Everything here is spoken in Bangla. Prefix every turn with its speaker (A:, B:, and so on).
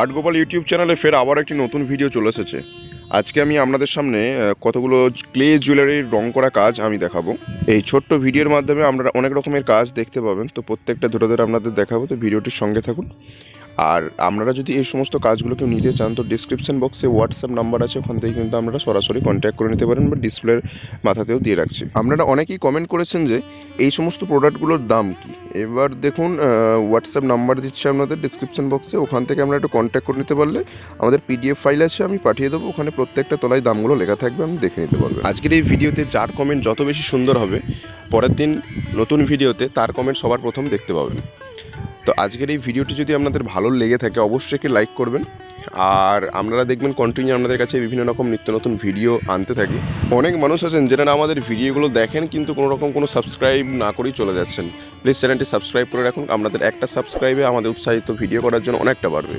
A: আর্ট গোপাল ইউটিউব চ্যানেলে ফের আবার একটি নতুন ভিডিও চলে এসেছে। আজকে আমি আপনাদের সামনে কতগুলো ক্লে জুয়েলারির রং করা কাজ আমি দেখাবো। এই ছোট্ট ভিডিওর মাধ্যমে আমরা অনেক রকমের কাজ দেখতে পাবেন। তো প্রত্যেকটা ধরে ধরে আপনাদের দেখাবো। তো ভিডিওটির সঙ্গে থাকুন। আর আপনারা যদি এই সমস্ত কাজগুলো কেউ নিতে চান, তো ডিসক্রিপশন বক্সে হোয়াটসঅ্যাপ নাম্বার আছে, ওখান থেকে কিন্তু আপনারা সরাসরি কন্ট্যাক্ট করে নিতে পারেন বা ডিসপ্লের মাথাতেও দিয়ে রাখছি। আপনারা অনেকেই কমেন্ট করেছেন যে, এই সমস্ত প্রোডাক্টগুলোর দাম কি? এবার দেখুন হোয়াটসঅ্যাপ নাম্বার দিচ্ছে আপনাদের ডিসক্রিপশন বক্সে ওখান থেকে আমরা একটু কন্ট্যাক্ট করে নিতে পারলে আমাদের পিডিএফ ফাইল আছে, আমি পাঠিয়ে দেবো, ওখানে প্রত্যেকটা তলায় দামগুলো লেখা থাকবে আমি দেখে নিতে পারব আজকের এই ভিডিওতে যার কমেন্ট যত বেশি সুন্দর হবে, পরের দিন নতুন ভিডিওতে তার কমেন্ট সবার প্রথম দেখতে পাবেন। তো আজকের এই ভিডিওটি যদি আপনাদের ভালো লেগে থাকে, অবশ্যই একটি লাইক করবেন। আর আপনারা দেখবেন কন্টিনিউ আপনাদের কাছে বিভিন্ন রকম নিত্য নতুন ভিডিও আনতে থাকি। অনেক মানুষ আছেন যারা আমাদের ভিডিওগুলো দেখেন কিন্তু কোনো রকম কোনো সাবস্ক্রাইব না করেই চলে যাচ্ছেন। প্লিজ চ্যানেলটি সাবস্ক্রাইব করে রাখুন। আপনাদের একটা সাবস্ক্রাইবে আমাদের উৎসাহিত ভিডিও করার জন্য অনেকটা বাড়বে।